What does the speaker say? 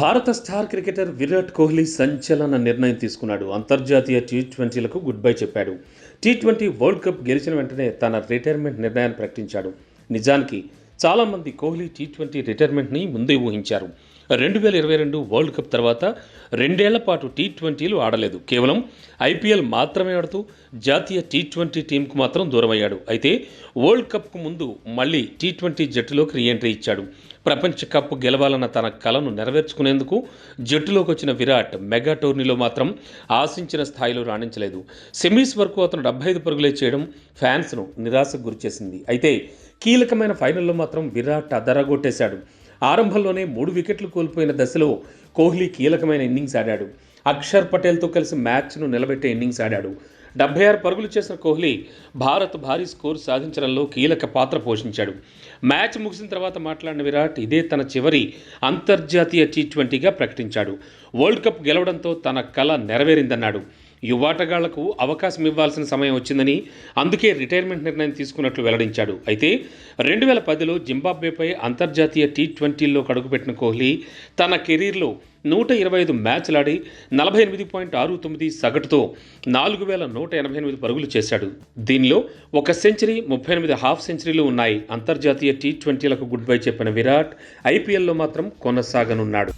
భారత star cricketer Virat Kohli సంచలన నిర్ణయం తీసుకున్నాడు. అంతర్జాతీయ టీ ట్వంటీలకు గుడ్ బై చెప్పాడు. టీ ట్వంటీ వరల్డ్ కప్ గెలిచిన వెంటనే తన రిటైర్మెంట్ నిర్ణయాన్ని ప్రకటించాడు. నిజానికి చాలామంది కోహ్లీ టీ ట్వంటీ రిటైర్మెంట్ని ముందే ఊహించారు. రెండు వేల ఇరవై రెండు వరల్డ్ కప్ తర్వాత రెండేళ్ళ పాటు టీ ట్వంటీలు ఆడలేదు. కేవలం ఐపీఎల్ మాత్రమే ఆడుతూ జాతీయ టీ ట్వంటీ టీంకు మాత్రం దూరమయ్యాడు. అయితే వరల్డ్ కప్కు ముందు మళ్ళీ టీ ట్వంటీ జట్టులోకి రీఎంట్రీ ఇచ్చాడు. ప్రపంచ కప్ గెలవాలన్న తన కలను నెరవేర్చుకునేందుకు జట్టులోకి వచ్చిన విరాట్ మెగా టోర్నీలో మాత్రం ఆశించిన స్థాయిలో రాణించలేదు. సెమీస్ వరకు అతను డెబ్బై ఐదు పరుగులే చేయడం ఫ్యాన్స్ను నిరాశకు గురిచేసింది. అయితే కీలకమైన ఫైనల్లో మాత్రం విరాట్ అదరగొట్టేశాడు. ఆరంభంలోనే మూడు వికెట్లు కోల్పోయిన దశలో కోహ్లీ కీలకమైన ఇన్నింగ్స్ ఆడాడు. అక్షర్ పటేల్తో కలిసి మ్యాచ్ను నిలబెట్టే ఇన్నింగ్స్ ఆడాడు. డెబ్బై ఆరు పరుగులు చేసిన కోహ్లీ భారత్ భారీ స్కోర్ సాధించడంలో కీలక పాత్ర పోషించాడు. మ్యాచ్ ముగిసిన తర్వాత మాట్లాడిన విరాట్ ఇదే తన చివరి అంతర్జాతీయ టీ ట్వంటీగా ప్రకటించాడు. వరల్డ్ కప్ గెలవడంతో తన కళ నెరవేరిందన్నాడు. యువాటగాళ్ళకు అవకాశం ఇవ్వాల్సిన సమయం వచ్చిందని అందుకే రిటైర్మెంట్ నిర్ణయం తీసుకున్నట్లు వెల్లడించాడు. అయితే రెండు వేల పదిలో జింబాబ్వేపై అంతర్జాతీయ టీ ట్వంటీల్లో కడుగుపెట్టిన కోహ్లీ తన కెరీర్లో నూట ఇరవై ఐదు మ్యాచ్లాడి నలభై ఎనిమిది పాయింట్ ఆరు తొమ్మిది సగటుతో నాలుగు వేల నూట ఎనభై ఎనిమిది పరుగులు చేశాడు. దీనిలో ఒక సెంచరీ ముప్పై ఎనిమిది హాఫ్ సెంచరీలు ఉన్నాయి. అంతర్జాతీయ టీ ట్వంటీలకు గుడ్ బై చెప్పిన విరాట్ ఐపీఎల్లో మాత్రం కొనసాగనున్నాడు.